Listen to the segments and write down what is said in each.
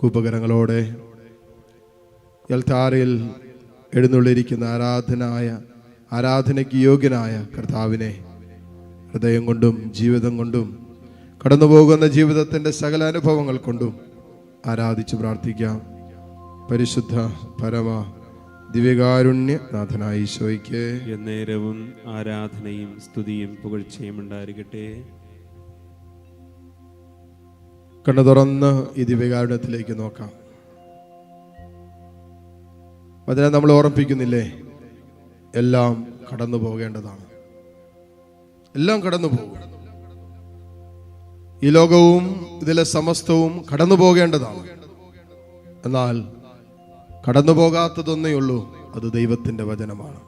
കൂപ്പകരങ്ങളോടെ എൽത്താരയിൽ എഴുന്നള്ളിരിക്കുന്ന ആരാധനായ ആരാധനയ്ക്ക് യോഗ്യനായ കർത്താവിനെ ഹൃദയം കൊണ്ടും ജീവിതം കൊണ്ടും കടന്നു പോകുന്ന ജീവിതത്തിന്റെ സകല അനുഭവങ്ങൾ കൊണ്ടും ആരാധിച്ച് പ്രാർത്ഥിക്കാം. പരിശുദ്ധ പരമ ദിവ്യകാരുണ്യ നാഥനായ ഈശോയ്ക്ക് എന്നേരവും ആരാധനയും സ്തുതിയും പുകഴ്ചയും ഉണ്ടായിരിക്കട്ടെ. കണ്ണു തുറന്ന് ഈ ദിവ്യകാരുണ്യത്തിലേക്ക് നോക്കാം. അതിനെ നമ്മൾ ഓർമ്മിപ്പിക്കുന്നില്ലേ? എല്ലാം കടന്നു പോകേണ്ടതാണ്. എല്ലാം കടന്നു പോകും. ഈ ലോകവും ഇതിലെ സമസ്തവും കടന്നു പോകേണ്ടതാണ്. എന്നാൽ കടന്നു പോകാത്തതൊന്നേ ഉള്ളൂ അത് ദൈവത്തിന്റെ വചനമാണ്.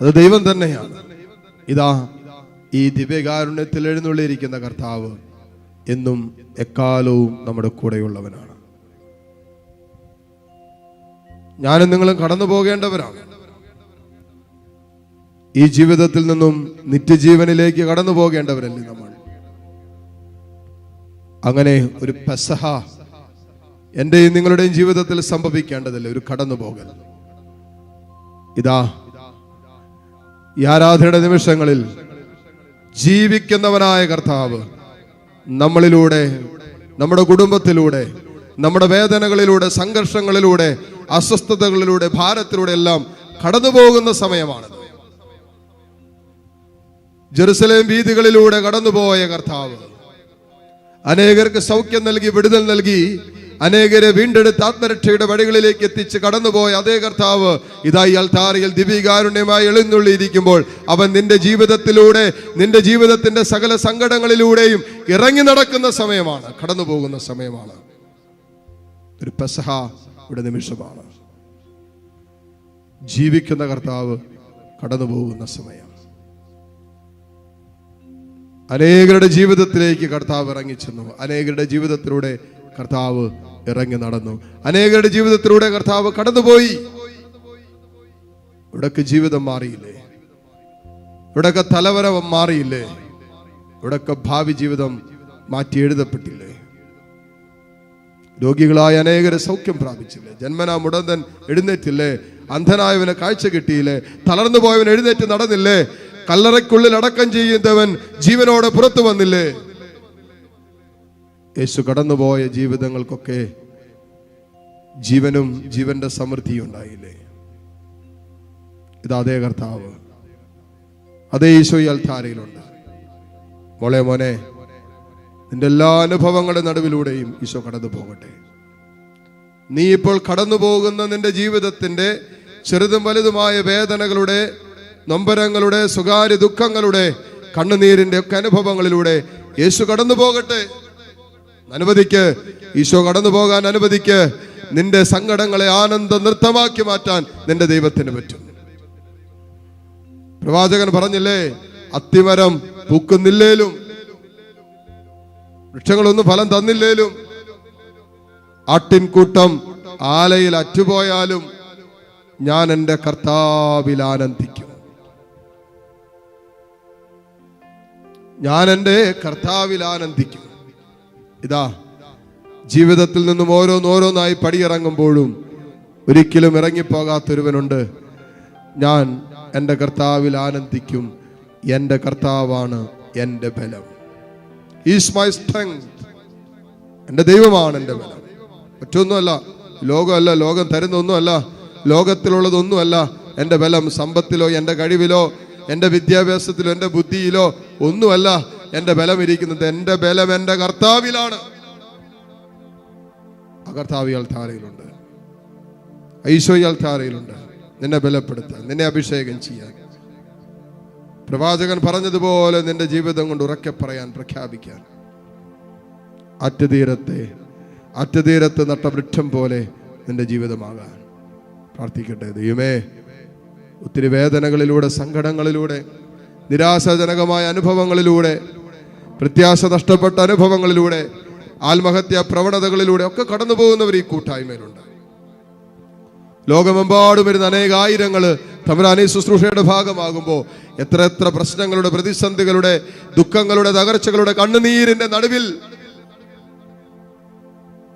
അത് ദൈവം തന്നെയാണ്. ഇതാ ഈ ദിവ്യകാരുണ്യത്തിൽ എഴുന്നള്ളിയിരിക്കുന്ന കർത്താവ് എന്നും എക്കാലവും നമ്മുടെ കൂടെയുള്ളവനാണ്. ഞാനും നിങ്ങളും കടന്നു പോകേണ്ടവരാണ്. ഈ ജീവിതത്തിൽ നിന്നും നിത്യജീവനിലേക്ക് കടന്നു പോകേണ്ടവരല്ലേ നമ്മൾ? അങ്ങനെ ഒരു പെസഹ എന്റെയും നിങ്ങളുടെയും ജീവിതത്തിൽ സംഭവിക്കേണ്ടതല്ലേ? ഒരു കടന്നു പോകൽ. ഇതാ ഈ ആരാധനയുടെ നിമിഷങ്ങളിൽ ജീവിക്കുന്നവനായ കർത്താവ് നമ്മളിലൂടെ നമ്മുടെ കുടുംബത്തിലൂടെ നമ്മുടെ വേദനകളിലൂടെ സംഘർഷങ്ങളിലൂടെ അസ്വസ്ഥതകളിലൂടെ ഭാരത്തിലൂടെ എല്ലാം കടന്നുപോകുന്ന പോകുന്ന സമയമാണത് ജെറുസലേം വീതികളിലൂടെ കടന്നുപോയ കർത്താവ്. അനേകർക്ക് സൗഖ്യം നൽകി വിടുതൽ നൽകി അനേകരെ വീണ്ടെടുത്ത് ആത്മരക്ഷയുടെ വഴികളിലേക്ക് എത്തിച്ച് കടന്നുപോയ അതേ കർത്താവ് ഇതായി അൽത്താറിയിൽ ദിവ്യകാരുണ്യമായി എഴുന്നള്ളിയിരിക്കുമ്പോൾ അവൻ നിന്റെ ജീവിതത്തിലൂടെ നിന്റെ ജീവിതത്തിന്റെ സകല സങ്കടങ്ങളിലൂടെയും ഇറങ്ങി നടക്കുന്ന സമയമാണ് കടന്നു പോകുന്ന സമയമാണ്. ഒരു പെസഹ ഇവിടെ നിമിഷമാണ്. ജീവിക്കുന്ന കർത്താവ് കടന്നു പോകുന്ന സമയം. അനേകരുടെ ജീവിതത്തിലേക്ക് കർത്താവ് ഇറങ്ങിച്ചെന്നു. അനേകരുടെ ജീവിതത്തിലൂടെ കർത്താവ് ഇറങ്ങി നടന്നു. അനേകരുടെ ജീവിതത്തിലൂടെ കർത്താവ് കടന്നുപോയി. ഇവിടൊക്കെ ജീവിതം മാറിയില്ലേ? ഇവിടൊക്കെ തലവര മാറിയില്ലേ? ഇവിടൊക്കെ ഭാവി ജീവിതം മാറ്റി എഴുതപ്പെട്ടില്ലേ? രോഗികളായ അനേകരെ സൗഖ്യം പ്രാപിച്ചില്ലേ? ജന്മനാ മുടന്തൻ എഴുന്നേറ്റില്ലേ? അന്ധനായവന് കാഴ്ച കിട്ടിയില്ലേ? തളർന്നു പോയവൻ എഴുന്നേറ്റ് നടന്നില്ലേ? കല്ലറയ്ക്കുള്ളിൽ അടക്കം ചെയ്യുന്നവൻ ജീവനോടെ പുറത്തു വന്നില്ലേ? യേശു കടന്നുപോയ ജീവിതങ്ങൾക്കൊക്കെ ജീവനും ജീവന്റെ സമൃദ്ധിയും ഉണ്ടായില്ലേ? ഇത് അതേ കർത്താവ്. അതേ ഈശോ ഈ അൽത്താരയിലുണ്ട്. മോളെ മോനെ നിന്റെ എല്ലാ അനുഭവങ്ങളുടെ നടുവിലൂടെയും ഈശോ കടന്നു പോകട്ടെ നീ ഇപ്പോൾ കടന്നു പോകുന്ന നിന്റെ ജീവിതത്തിന്റെ ചെറുതും വലുതുമായ വേദനകളുടെ നൊമ്പരങ്ങളുടെ സ്വകാര്യ ദുഃഖങ്ങളുടെ കണ്ണുനീരിന്റെ ഒക്കെ അനുഭവങ്ങളിലൂടെ യേശു കടന്നു പോകട്ടെ അനുവദിക്ക്. ഈശോ കടന്നു പോകാൻ അനുവദിക്ക്. നിന്റെ സങ്കടങ്ങളെ ആനന്ദ നൃത്തമാക്കി മാറ്റാൻ നിന്റെ ദൈവത്തിന് പറ്റും. പ്രവാചകൻ പറഞ്ഞില്ലേ അത്തിമരം പൂക്കുന്നില്ലേലും വൃക്ഷങ്ങളൊന്നും ഫലം തന്നില്ലേലും ആട്ടിൻകൂട്ടം ആലയിൽ അറ്റുപോയാലും ഞാൻ എന്റെ കർത്താവിൽ ആനന്ദിക്കും. ഞാൻ എന്റെ കർത്താവിൽ ആനന്ദിക്കും. ഇതാ ജീവിതത്തിൽ നിന്നും ഓരോന്നോരോന്നായി പടിയിറങ്ങുമ്പോഴും ഒരിക്കലും ഇറങ്ങിപ്പോകാത്തൊരുവനുണ്ട്. ഞാൻ എന്റെ കർത്താവിൽ ആനന്ദിക്കും. എന്റെ കർത്താവാണ് എന്റെ ബലം. ഈസ് മൈ സ്ട്രെങ്ത് എന്റെ ദൈവമാണ് എന്റെ ബലം. മറ്റൊന്നുമല്ല ലോകമല്ല ലോകം തരുന്നൊന്നുമല്ല ലോകത്തിലുള്ളതൊന്നുമല്ല. എന്റെ ബലം സമ്പത്തിലോ എന്റെ കഴിവിലോ എന്റെ വിദ്യാഭ്യാസത്തിലോ എന്റെ ബുദ്ധിയിലോ ഒന്നുമല്ല. എന്റെ ബലം ഇരിക്കുന്നത് എന്റെ ബലം എന്റെ കർത്താവിലാണ്. ആ കർത്താവ് അൽത്താരയിലുണ്ട് അൽത്താരയിലുണ്ട് നിന്നെ ബലപ്പെടുത്താൻ നിന്നെ അഭിഷേകം ചെയ്യാൻ. പ്രവാചകൻ പറഞ്ഞതുപോലെ നിന്റെ ജീവിതം കൊണ്ട് ഉറക്കെ പറയാൻ പ്രഖ്യാപിക്കാൻ. അറ്റുതീരത്തെ അറ്റുതീരത്ത് നട്ട വൃക്ഷം പോലെ നിന്റെ ജീവിതമാകാൻ. പ്രാർത്ഥിക്കട്ടെ ദൈവമേ. ഒത്തിരി വേദനകളിലൂടെ സങ്കടങ്ങളിലൂടെ നിരാശാജനകമായ അനുഭവങ്ങളിലൂടെ പ്രത്യാശ നഷ്ടപ്പെട്ട അനുഭവങ്ങളിലൂടെ ആത്മഹത്യ പ്രവണതകളിലൂടെ ഒക്കെ കടന്നു പോകുന്നവർ ഈ കൂട്ടായ്മയിലുണ്ട്. ലോകമെമ്പാടും വരുന്ന അനേകായിരങ്ങൾ തമരാനി ശുശ്രൂഷയുടെ ഭാഗമാകുമ്പോൾ എത്ര എത്ര പ്രശ്നങ്ങളുടെ പ്രതിസന്ധികളുടെ ദുഃഖങ്ങളുടെ തകർച്ചകളുടെ കണ്ണുനീരിന്റെ നടുവിൽ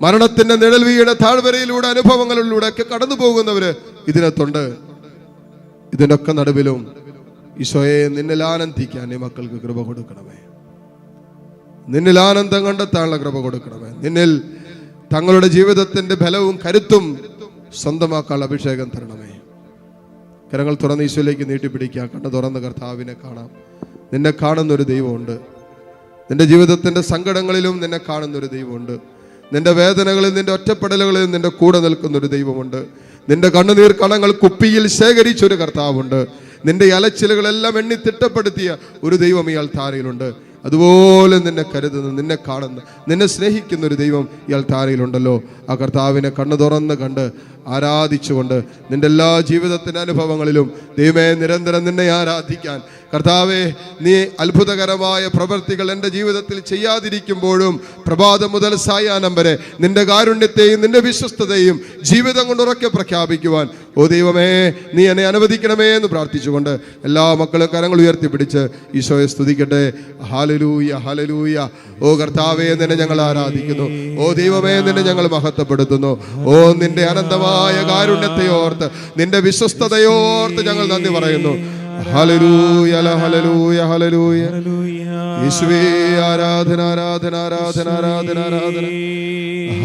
മരണത്തിന്റെ നിഴൽ താഴ്വരയിലൂടെ അനുഭവങ്ങളിലൂടെ ഒക്കെ കടന്നു പോകുന്നവര് ഇതിനകത്തുണ്ട്. ഇതിനൊക്കെ നടുവിലും ഈശോയെ നിന്നിൽ ആനന്ദിക്കാൻ ഈ മക്കൾക്ക് കൃപ കൊടുക്കണമേ. നിന്നിൽ ആനന്ദം കണ്ടെത്താനുള്ള കൃപ കൊടുക്കണമേ. നിന്നിൽ തങ്ങളുടെ ജീവിതത്തിന്റെ ബലവും കരുത്തും സ്വന്തമാക്കാനുള്ള അഭിഷേകം തരണമേ. കരങ്ങൾ തുറന്ന് ഈശോയിലേക്ക് നീട്ടിപ്പിടിക്കുക. കണ്ണ് തുറന്ന് കർത്താവിനെ കാണാം. നിന്നെ കാണുന്നൊരു ദൈവമുണ്ട്. നിന്റെ ജീവിതത്തിന്റെ സങ്കടങ്ങളിലും നിന്നെ കാണുന്നൊരു ദൈവമുണ്ട്. നിന്റെ വേദനകളിൽ നിന്റെ ഒറ്റപ്പെടലുകളിൽ നിന്റെ കൂടെ നിൽക്കുന്നൊരു ദൈവമുണ്ട്. നിന്റെ കണ്ണുനീർ കണങ്ങൾ കുപ്പിയിൽ ശേഖരിച്ചൊരു കർത്താവുണ്ട്. നിന്റെ അലച്ചിലുകളെല്ലാം എണ്ണി തിട്ടപ്പെടുത്തിയ ഒരു ദൈവം ഇയാൾ താരയിലുണ്ട്. അതുപോലെ നിന്നെ കരുതുന്ന നിന്നെ കാണുന്ന നിന്നെ സ്നേഹിക്കുന്ന ഒരു ദൈവം ഇയാൾ താരയിലുണ്ടല്ലോ. ആ കർത്താവിനെ കണ്ണു തുറന്ന് കണ്ട് ആരാധിച്ചുകൊണ്ട് നിന്റെ എല്ലാ ജീവിതത്തിന്റെ അനുഭവങ്ങളിലും ദൈവമേ നിരന്തരം നിന്നെ ആരാധിക്കാൻ. കർത്താവെ നീ അത്ഭുതകരമായ പ്രവൃത്തികൾ എന്റെ ജീവിതത്തിൽ ചെയ്യാതിരിക്കുമ്പോഴും പ്രഭാതം മുതൽ സായാഹ്നം വരെ നിന്റെ കാരുണ്യത്തെയും നിന്റെ വിശ്വസ്തതയും ജീവിതം കൊണ്ട് ഉറക്കെ പ്രഖ്യാപിക്കുവാൻ. ഓ ദൈവമേ നീ എന്നെ അനുവദിക്കണമേ എന്ന് പ്രാർത്ഥിച്ചുകൊണ്ട് എല്ലാ മക്കളും കരങ്ങൾ ഉയർത്തിപ്പിടിച്ച് ഈശോയെ സ്തുതിക്കട്ടെ. ഹാലലൂയ ഹാലലൂയ ഓ കർത്താവേ നിന്നെ ഞങ്ങൾ ആരാധിക്കുന്നു. ഓ ദൈവമേ നിന്നെ ഞങ്ങൾ മഹത്വപ്പെടുത്തുന്നു. ഓ നിന്റെ അനന്തമായ കാരുണ്യത്തെ ഓർത്ത് നിന്റെ വിശ്വസ്തതയോർത്ത് ഞങ്ങൾ നന്ദി പറയുന്നു. ഹലലൂയ ഹലലൂയ ഹലലൂയ യേശുവേ ആരാധന ആരാധന ആരാധന ആരാധന ആരാധന.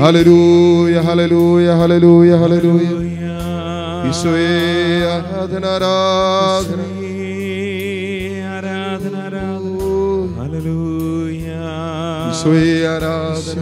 ഹലലൂയ ഹലലൂയ ഹലലൂയ ഹലലൂയ യേശുവേ ആരാധന ആരാധന. യേശുവേ ആരാധന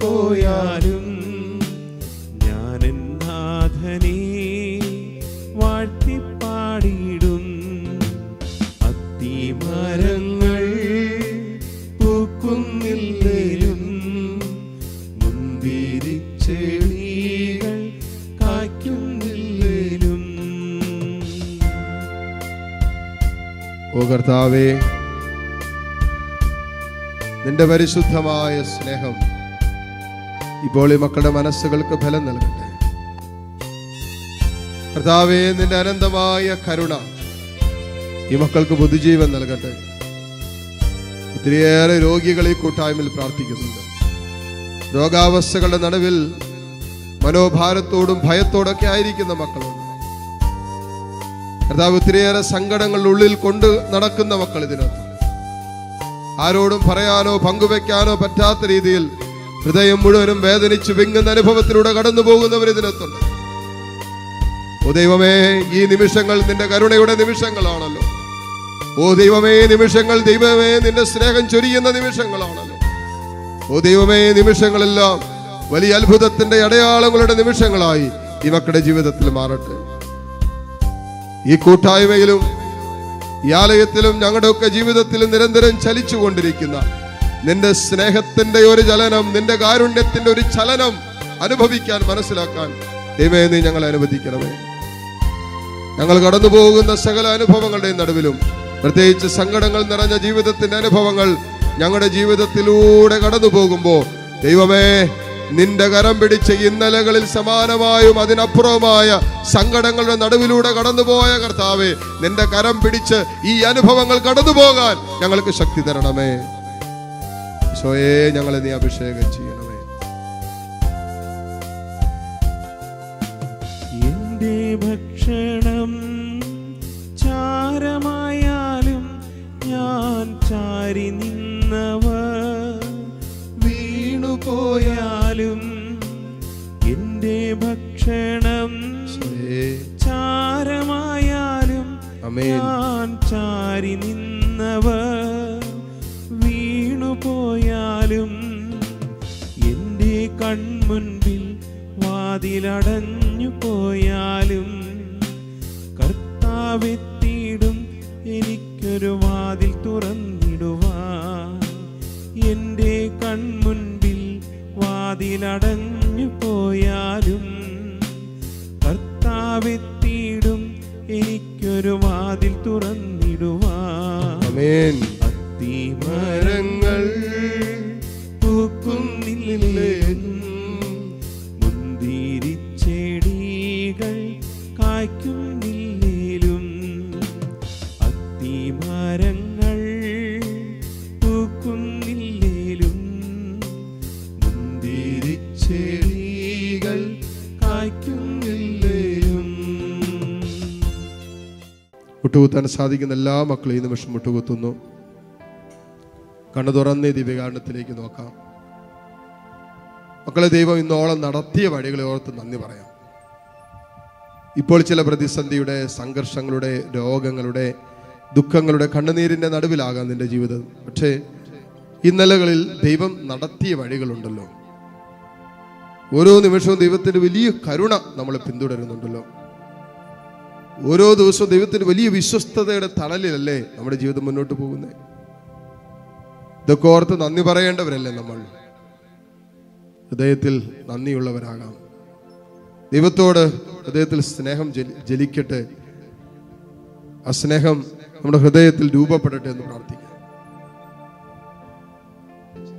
പോയാലും ഞാൻ നാഥനെ വാഴ്ത്തി പാടിയിടും അത്തിമരങ്ങൾ പൂക്കുന്നില്ലേലും മുന്തിരിച്ചെളികൾ കായ്ക്കുന്നില്ലേലും. ഓ കർത്താവേ നിന്റെ പരിശുദ്ധമായ സ്നേഹം ഇപ്പോൾ ഈ മക്കളുടെ മനസ്സുകൾക്ക് ഫലം നൽകട്ടെ. കർത്താവേ നിന്റെ അനന്തമായ കരുണ ഈ മക്കൾക്ക് ബുദ്ധിജീവൻ നൽകട്ടെ. ഒത്തിരിയേറെ രോഗികൾ ഈ കൂട്ടായ്മയിൽ പ്രാർത്ഥിക്കുന്നുണ്ട്. രോഗാവസ്ഥകളുടെ നടുവിൽ മനോഭാരത്തോടും ഭയത്തോടൊക്കെ ആയിരിക്കുന്ന മക്കളുണ്ട്. കർത്താവ് ഒത്തിരിയേറെ സങ്കടങ്ങൾ ഉള്ളിൽ കൊണ്ട് നടക്കുന്ന മക്കൾ ഇതിനകത്ത്. ആരോടും പറയാനോ പങ്കുവെക്കാനോ പറ്റാത്ത രീതിയിൽ ഹൃദയം മുഴുവനും വേദനിച്ച് വിങ്ങുന്ന അനുഭവത്തിലൂടെ കടന്നു പോകുന്നവർ ഇതിനകത്തുണ്ട്. ഓ ദൈവമേ ഈ നിമിഷങ്ങൾ നിന്റെ കരുണയുടെ നിമിഷങ്ങളാണല്ലോ. ഓ ദൈവമേ നിമിഷങ്ങൾ ദൈവമേ നിന്റെ സ്നേഹം ചൊരിയുന്ന നിമിഷങ്ങളാണല്ലോ. ഓ ദൈവമേ നിമിഷങ്ങളെല്ലാം വലിയ അത്ഭുതത്തിന്റെ അടയാളങ്ങളുടെ നിമിഷങ്ങളായി ഈ മക്കളുടെ ജീവിതത്തിൽ മാറട്ടെ. ഈ കൂട്ടായ്മയിലും ഈ ആലയത്തിലും ഞങ്ങളുടെയൊക്കെ ജീവിതത്തിലും നിരന്തരം ചലിച്ചുകൊണ്ടിരിക്കുന്ന നിന്റെ സ്നേഹത്തിന്റെ ഒരു ചലനം നിന്റെ കാരുണ്യത്തിന്റെ ഒരു ചലനം അനുഭവിക്കാൻ മനസ്സിലാക്കാൻ ദൈവമേ നീ ഞങ്ങളെ അനുവദിക്കണമേ. ഞങ്ങൾ കടന്നു പോകുന്ന സകല അനുഭവങ്ങളുടെയും നടുവിലും പ്രത്യേകിച്ച് സങ്കടങ്ങൾ നിറഞ്ഞ ജീവിതത്തിന്റെ അനുഭവങ്ങൾ ഞങ്ങളുടെ ജീവിതത്തിലൂടെ കടന്നു പോകുമ്പോൾ ദൈവമേ നിന്റെ കരം പിടിച്ച ഇന്നലകളിൽ സമാനമായും അതിനപ്പുറവുമായ സങ്കടങ്ങളുടെ നടുവിലൂടെ കടന്നുപോയ കർത്താവെ നിന്റെ കരം പിടിച്ച് ഈ അനുഭവങ്ങൾ കടന്നു പോകാൻ ഞങ്ങൾക്ക് ശക്തി തരണമേ. സ്വയേ ഞങ്ങളെ നീ അഭിഷേകം ചെയ്യണമേ. എന്റെ ഭക്ഷണം ചാരമായാലും ഞാൻ ചാരി നിന്നവ വീണുപോയ പോലും എന്റെ ഭക്ഷണം ചാരമായാലും ഞാൻ ചാരി നിന്നവ വീണുപോയാലും എന്റെ കൺമുൻപിൽ വാതിലടഞ്ഞു പോയാലും കർത്താവെത്തിയിടും എനിക്കൊരു വാതിൽ തുറന്നിടുവാ എന്റെ കൺ വാതിലടഞ്ഞു പോയാലും കർത്താവെത്തിയിടും എനിക്കൊരു വാതിൽ തുറന്നിടുവാൻ അത്തിമരങ്ങൾ പൂക്കുന്നില്ലേ മുന്തിരിച്ചെടികൾ കായ്ക്കുന്നില്ലേലും അത്തിമരങ്ങൾ മുട്ടുകുത്താൻ സാധിക്കുന്ന എല്ലാ മക്കളും ഈ നിമിഷം മുട്ടുകുത്തുന്നു കണ്ണു തുറന്ന് ദിവ്യകാരണത്തിലേക്ക് നോക്കാം. മക്കളെ ദൈവം ഇന്നോളം നടത്തിയ വഴികളെ ഓർത്ത് നന്ദി പറയാം. ഇപ്പോൾ ചില പ്രതിസന്ധിയുടെ സംഘർഷങ്ങളുടെ രോഗങ്ങളുടെ ദുഃഖങ്ങളുടെ കണ്ണുനീരിന്റെ നടുവിലാകാം നിന്റെ ജീവിതം. പക്ഷേ ഇന്നലകളിൽ ദൈവം നടത്തിയ വഴികളുണ്ടല്ലോ. ഓരോ നിമിഷവും ദൈവത്തിന്റെ വലിയ കരുണ നമ്മളെ പിന്തുടരുന്നുണ്ടല്ലോ. ഓരോ ദിവസവും ദൈവത്തിന് വലിയ വിശ്വസ്തതയുടെ തണലിലല്ലേ നമ്മുടെ ജീവിതം മുന്നോട്ട് പോകുന്നത്? ഇതൊക്കെ ഓർത്ത് നന്ദി പറയേണ്ടവരല്ലേ നമ്മൾ? ഹൃദയത്തിൽ നന്ദിയുള്ളവരാകാം. ദൈവത്തോട് ഹൃദയത്തിൽ സ്നേഹം ജലിക്കട്ടെ. ആ സ്നേഹം നമ്മുടെ ഹൃദയത്തിൽ രൂപപ്പെടട്ടെ എന്ന് പ്രാർത്ഥിക്കാം.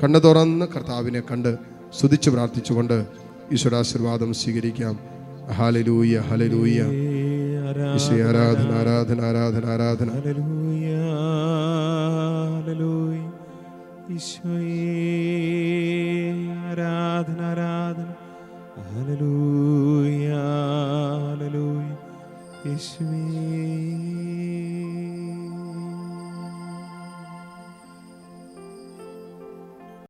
കണ്ണു തുറന്ന് കർത്താവിനെ കണ്ട് സ്തുതിച്ച് പ്രാർത്ഥിച്ചുകൊണ്ട് ഈശ്വരാശീർവാദം സ്വീകരിക്കാം. ഹലലൂയ ഹലലൂയ ഈശോ ആരാധന ആരാധന ആരാധന ആരാധന ഹല്ലേലൂയ, ഹല്ലേലൂയ. ഈശോയേ, ആരാധന ആരാധന ഹല്ലേലൂയ, ഹല്ലേലൂയ. യേശുവേ